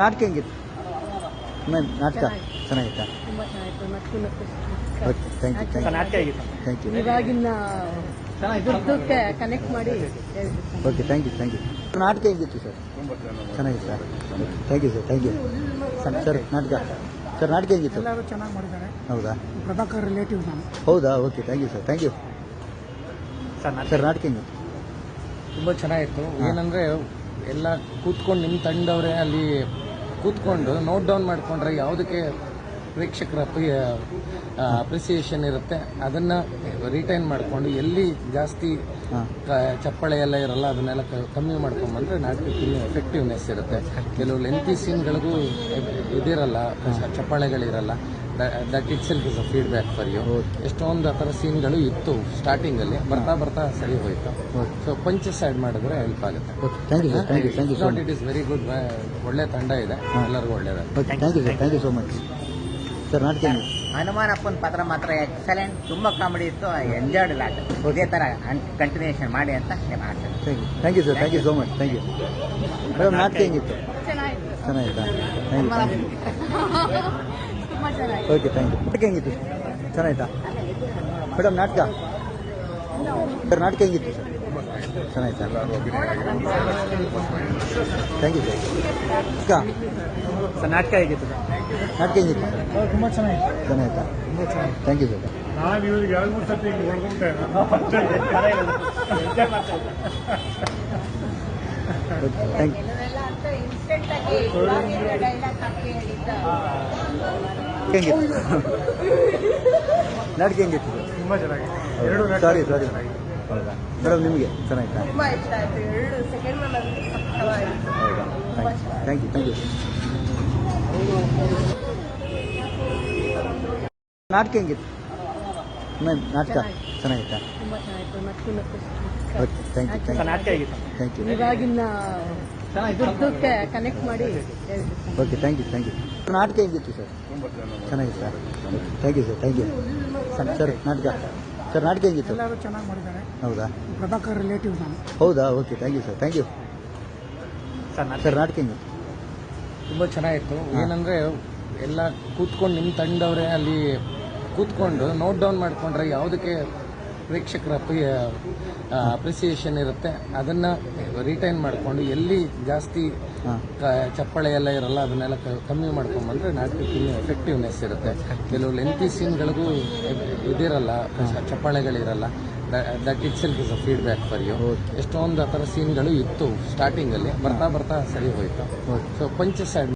ನಾಟಕ ಹೆಂಗಿತ್ತು? ಮ್ಯಾಮ್ ನಾಟಕ? ಚೆನ್ನಾಗಿತ್ತಾ? ಓಕೆ ಥ್ಯಾಂಕ್ ಯು ಥ್ಯಾಂಕ್ ನಾಟಕ ಹೇಗಿತ್ತು? ಯು ಥ್ಯಾಂಕ್ ಯು ಇವಾಗಿನ ಕನೆಕ್ಟ್ ಮಾಡಿ okay thank you thank you ನಾಟಕ ಹೆಂಗಿತ್ತು sir? ಚೆನ್ನಾಗಿತ್ತಾ? Thank you sir thank you sir sir ನಾಟಕ. ಸರ್ ನಾಟಕ ಹೆಂಗಿತ್ತು? ಚೆನ್ನಾಗಿ ಮಾಡಿದ್ದಾರೆ. ಹೌದಾ? ಪ್ರಭಾಕರ್ ರಿಲೇಟಿವ್ ನಾನು. ಹೌದಾ? Okay thank you sir thank you sir ನಾಟಕ ಹೆಂಗಿತ್ತು? ತುಂಬ ಚೆನ್ನಾಗಿತ್ತು. ಏನಂದ್ರೆ ಎಲ್ಲ ಕೂತ್ಕೊಂಡು ನಿಮ್ಮ ತಂಡವರೇ ಅಲ್ಲಿ ಕೂತ್ಕೊಂಡು ನೋಟ್ ಡೌನ್ ಮಾಡಿಕೊಂಡ್ರೆ ಯಾವುದಕ್ಕೆ ಪ್ರೇಕ್ಷಕರ ಅಪ್ರಿಸಿಯೇಷನ್ ಇರುತ್ತೆ ಅದನ್ನ ರಿಟೈನ್ ಮಾಡಿಕೊಂಡು ಎಲ್ಲಿ ಜಾಸ್ತಿ ಚಪ್ಪಳೆ ಕ- ಚಪ್ಪಾಳೆ ಎಲ್ಲ ಇರಲ್ಲ ಅದನ್ನೆಲ್ಲ ಕಮ್ಮಿ ಮಾಡ್ಕೊಂಬಂದ್ರೆ ನಾಟಕಕ್ಕೆ ಇನ್ನೂ ಎಫೆಕ್ಟಿವ್ನೆಸ್ ಇರುತ್ತೆ. ಕೆಲವು ಲೆಂತಿ ಸೀನ್ಗಳಿಗೂ ಇದಿರಲ್ಲ ಚಪ್ಪಾಳೆಗಳಿರಲ್ಲ that it self is a feedback for you. ಎಷ್ಟೊಂದು ಆ ಥರ ಸೀನ್ಗಳು ಇತ್ತು ಸ್ಟಾರ್ಟಿಂಗಲ್ಲಿ ಬರ್ತಾ ಬರ್ತಾ ಸರಿ ಹೋಯಿತು. ಸೊ ಪಂಚಸ್ ಆ್ಯಡ್ ಮಾಡಿದ್ರೆ ಹೆಲ್ಪ್ ಆಗುತ್ತೆ. ಇಟ್ ಇಸ್ ವೆರಿ ಗುಡ್ ಒಳ್ಳೆ ತಂಡ ಇದೆ. ಎಲ್ಲರಿಗೂ ಒಳ್ಳೆಯದು ಸೊ ಮಚ್ ಸರ್ ಹನುಮಾನಪ್ಪನ ಪಾತ್ರ ಮಾತ್ರ ಎಕ್ಸಲೆಂಟ್ ತುಂಬ ಕಾಮಿಡಿ ಇತ್ತು ಎಂಜಾಯ್ಡ್ ಲಾಟ್ ಇದೇ ಥರ ಕಂಟಿನ್ಯೂಷನ್ ಮಾಡಿ ಅಂತ ನಿಮ್ಮ ಆಸೆ. Thank you thank you sir thank you so much thank you madam ನಾಟಕ ಹೆಂಗಿತ್ತು ಚೆನ್ನಾಗಿತ್ತು ಚೆನ್ನಾಗಿತ್ತಾ thank you okay thank you ನಾಟಕ ಹೆಂಗಿತ್ತು? ಚೆನ್ನಾಯ್ತಾ ಮೇಡಮ್ ನಾಟಕ? ಸರ್ ನಾಟಕ ಹೆಂಗಿತ್ತು? ಸರ್ ಚೆನ್ನಾಯ್ತಾ ಥ್ಯಾಂಕ್ ಯು ಸರ್ ಸರ್ ನಾಟಕ ಹೇಗಿತ್ತು ನಾಟಕ ಹೆಂಗಿತ್ತು? ಸರ್ ತುಂಬ ಚೆನ್ನಾಗಿತ್ತು. ಚೆನ್ನಾಯ್ತಾ ಥ್ಯಾಂಕ್ ಯು ಸರ್ ನಾನು ಇವ್ರಿಗೆ ಎರಡು ಮೂರು ಸರ್ತಿ ಹಿಂಗೆ ಹೊಡ್ಕೊಂಡೆ ಓಕೆ ಥ್ಯಾಂಕ್ ಯು ಹೆಂಗಿತ್ತು ನಾಟಕ ಹೆಂಗಿತ್ತು ತುಂಬ ಚೆನ್ನಾಗಿದೆ. ಎರಡು ನಾಟಕ ಸಾರಿ ಸಾರಿ ಹೌದಾ? ಮೇಡಮ್ ನಿಮಗೆ ಚೆನ್ನಾಗಿತ್ತಾ. ಹೌದಾ? ಥ್ಯಾಂಕ್ ಯು ಥ್ಯಾಂಕ್ ಯು ನಾಟಕ ಹೆಂಗಿತ್ತು ಮ್ಯಾಮ್ ನಾಟಕ ಚೆನ್ನಾಗಿತ್ತಾ. ಚೆನ್ನಾಗಿತ್ತು? Thank you thank you thank you connect ಮಾಡಿ okay thank you thank you ನಾಟಕ ಹೆಂಗಿತ್ತು sir? ಚೆನ್ನಾಗಿತ್ತಾ thank you sir thank you sir sir ನಾಟಕ. ಸರ್ ನಾಟಕ ಹೆಂಗಿತ್ತು? ಎಲ್ಲರೂ ಚೆನ್ನಾಗಿ ಮಾಡಿದ್ದಾರೆ. ಹೌದಾ? ಪ್ರಭಾಕರ್ ರಿಲೇಟಿವ್ ನಾನು. ಹೌದಾ? Okay thank you sir thank you sir ನಾಟಕ ಸರ್ ನಾಟಕ ಹೆಂಗಿತ್ತು? ತುಂಬ ಚೆನ್ನಾಗಿತ್ತು. ಏನಂದ್ರೆ ಎಲ್ಲ ಕೂತ್ಕೊಂಡು ನಿಮ್ಮ ತಂಡವರೇ ಅಲ್ಲಿ ಕೂತ್ಕೊಂಡು ನೋಟ್ ಡೌನ್ ಮಾಡ್ಕೊಂಡ್ರೆ ಯಾವುದಕ್ಕೆ ಪ್ರೇಕ್ಷಕರ ಅಪ್ರಿಸಿಯೇಷನ್ ಇರುತ್ತೆ. ಅದನ್ನ ರಿಟೈನ್ ಮಾಡಿಕೊಂಡು ಎಲ್ಲಿ ಜಾಸ್ತಿ ಚಪ್ಪಳೆ ಎಲ್ಲ ಇರಲ್ಲ ಅದನ್ನೆಲ್ಲ ಕಮ್ಮಿ ಮಾಡ್ಕೊಂಬಂದ್ರೆ ನಾಟಕಕ್ಕೆ ಇನ್ನೂ ಎಫೆಕ್ಟಿವ್ನೆಸ್ ಇರುತ್ತೆ. ಕೆಲವು ಲೆಂತಿ ಸೀನ್ಗಳಿಗೂ ಇದಿರಲ್ಲ ಚಪ್ಪಳೆಗಳಿರಲ್ಲ that it self is a feedback for you ಎಷ್ಟೊಂದು ಆ ಥರ ಸೀನ್ಗಳು ಇತ್ತು ಸ್ಟಾರ್ಟಿಂಗಲ್ಲಿ ಬರ್ತಾ ಬರ್ತಾ ಸರಿ ಹೋಯಿತು. ಸೊ ಪಂಚ